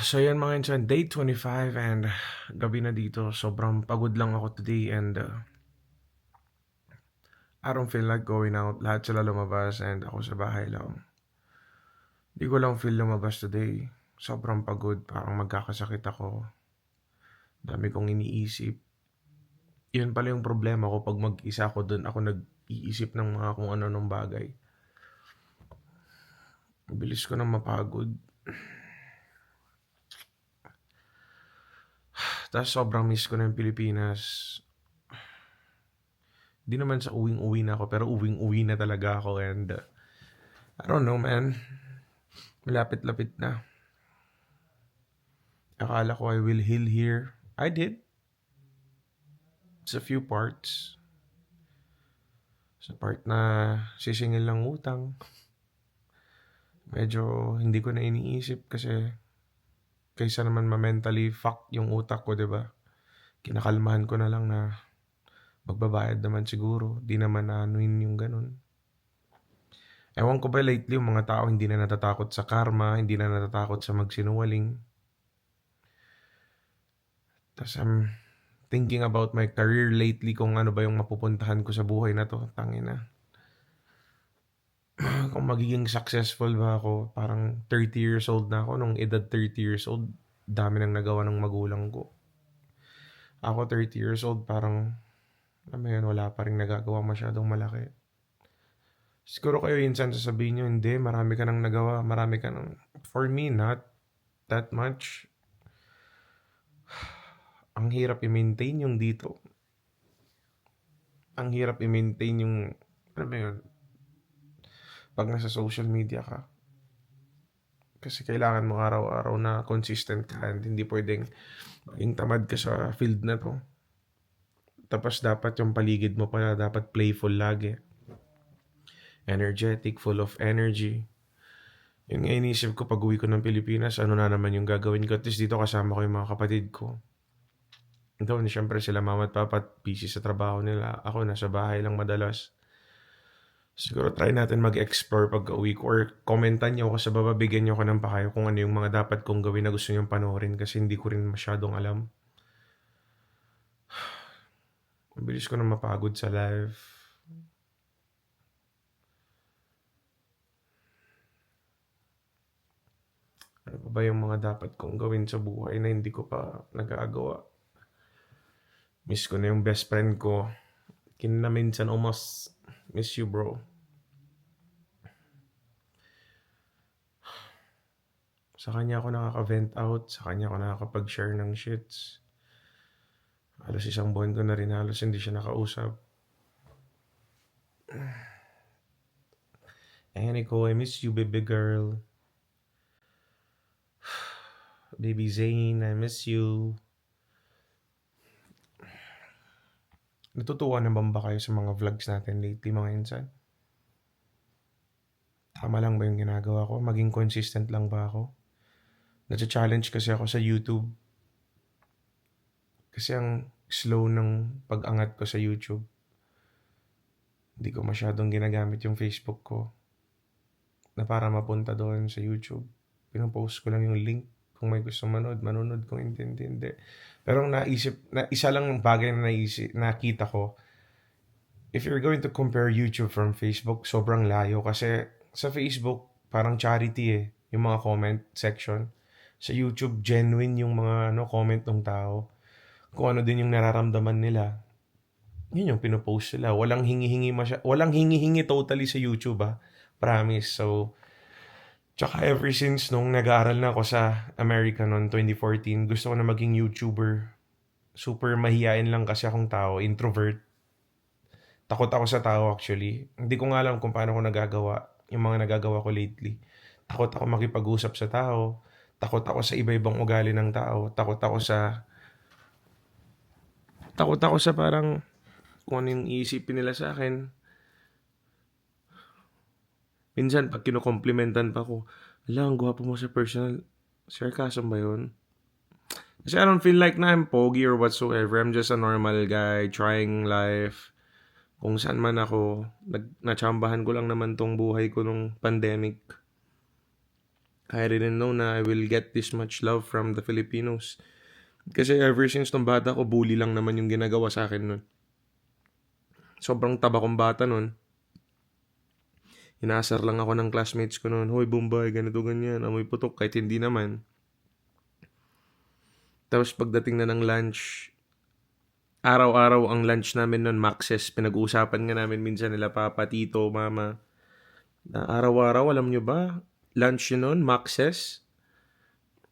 So yan mga insan, day 25 and gabi na dito. Sobrang pagod lang ako today and uh, I don't feel like going out. Lahat sila lumabas and ako sa bahay lang. Di ko lang feel lumabas today. Sobrang pagod, parang magkakasakit ako. Dami kong iniisip. Yun pala yung problema ko pag mag-isa ako dun. Ako nag-iisip ng mga kung ano nung bagay. Bilis ko na mapagod. Tapos sobrang miss ko na yung Pilipinas. Di naman sa uwing-uwi na ako, pero uwing-uwi na talaga ako and uh, I don't know man. Malapit-lapit na. Akala ko I will heal here. I did. It's a few parts. Sa part na sisingil lang utang. Medyo hindi ko na iniisip kasi kaysa naman ma-mentally fuck yung utak ko, 'di ba? Kinakalmahan ko na lang na magbabayad naman siguro. Di naman na anuin yung ganun. Ewan ko ba lately yung mga tao hindi na natatakot sa karma, hindi na natatakot sa magsinungaling. Tapos I'm thinking about my career lately kung ano ba yung mapupuntahan ko sa buhay na to. Tangina. Kung magiging successful ba ako, parang 30 years old na ako, nung edad 30 years old, dami nang nagawa ng magulang ko. Ako 30 years old, parang, alam yun, wala pa rin nagagawa masyadong malaki. Siguro kayo insan sasabihin nyo, hindi, marami ka nang nagawa, marami ka nang, for me, not that much. Ang hirap i-maintain yung dito. Ang hirap i-maintain yung, alam mo yun, pag nasa social media ka. Kasi kailangan mo araw-araw na consistent ka and hindi pwedeng maging tamad ka sa field na to. Tapos dapat yung paligid mo pala dapat playful lagi. Energetic, full of energy. Yun nga inisip ko pag uwi ko ng Pilipinas, ano na naman yung gagawin ko. At least dito kasama ko yung mga kapatid ko. Doon, syempre sila mama at papa busy sa trabaho nila. Ako nasa bahay lang madalas. Siguro try natin mag-explore pag uwi ko or commentan nyo ako sa baba, bigyan nyo ako ng pakayo kung ano yung mga dapat kong gawin na gusto nyo panoorin kasi hindi ko rin masyadong alam. Ang bilis ko na mapagod sa live. Ano pa ba yung mga dapat kong gawin sa buhay na hindi ko pa nagagawa? Miss ko na yung best friend ko. Kinaminsan almost miss you bro. Sa kanya ako nakaka-vent out, sa kanya ako nakakapag-share ng shits. Halos isang buwan ko na rin halos hindi siya nakausap. Annie ko, I miss you baby girl. Baby Zane, I miss you. Natutuwa naman ba kayo sa mga vlogs natin lately mga insan? Tama lang ba yung ginagawa ko? Maging consistent lang ba ako? Nasa-challenge kasi ako sa YouTube. Kasi ang slow ng pag-angat ko sa YouTube. Hindi ko masyadong ginagamit yung Facebook ko na para mapunta doon sa YouTube. Pinopost ko lang yung link. Kung may gusto manood, manonood. Kung hindi, hindi. Pero ang naisip, na, isa lang ang bagay na naisip, nakita ko, if you're going to compare YouTube from Facebook, sobrang layo. Kasi sa Facebook, parang charity eh, yung mga comment section. Sa YouTube, genuine yung mga ano, comment ng tao. Kung ano din yung nararamdaman nila. Yun yung pinopost sila. Walang hingi-hingi masya, walang hingi-hingi totally sa YouTube ah. Promise. So, Tsaka ever since nung nag-aaral na ako sa America noon 2014, gusto ko na maging YouTuber. Super mahihain lang kasi akong tao, introvert. Takot ako sa tao actually. Hindi ko nga alam kung paano ko nagagawa yung mga nagagawa ko lately. Takot ako makipag-usap sa tao. Takot ako sa iba-ibang ugali ng tao. Takot ako sa... Takot ako sa parang kung ano yung iisipin nila sa akin. Minsan, pag kinukomplimentan pa ko, ala, ang gwapo mo sa personal. Sarcasm ba yun? Kasi I don't feel like na I'm pogi or whatsoever. I'm just a normal guy trying life. Kung saan man ako, nag, natsambahan ko lang naman tong buhay ko nung pandemic. I didn't know na I will get this much love from the Filipinos. Kasi ever since nung bata ko, bully lang naman yung ginagawa sa akin nun. Sobrang taba kong bata nun. Inasar lang ako ng classmates ko noon. Hoy, Bombay, ganito, ganyan. Amoy putok, kahit hindi naman. Tapos pagdating na ng lunch, araw-araw ang lunch namin noon, Maxes. Pinag-uusapan nga namin minsan nila, Papa, Tito, Mama. Na araw-araw, alam nyo ba? Lunch yun noon, Maxes.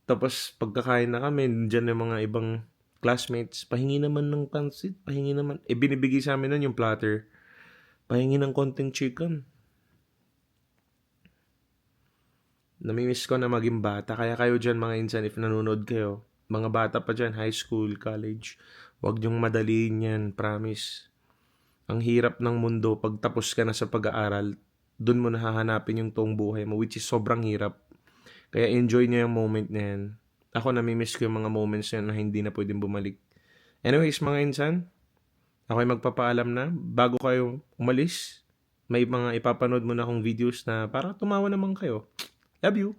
Tapos pagkakain na kami, dyan yung mga ibang classmates, pahingi naman ng pansit, pahingi naman. Eh, binibigay sa amin nun yung platter. Pahingi ng konting chicken. Namimiss ko na maging bata. Kaya kayo dyan mga insan, if nanonood kayo, mga bata pa dyan, high school, college, huwag niyong madaliin yan, promise. Ang hirap ng mundo, pag tapos ka na sa pag-aaral, dun mo nahahanapin yung toong buhay mo, which is sobrang hirap. Kaya enjoy niyo yung moment na yan. Ako namimiss ko yung mga moments na, na hindi na pwedeng bumalik. Anyways, mga insan, ako magpapaalam na. Bago kayo umalis, may mga ipapanood mo na akong videos na para tumawa naman kayo. Love you!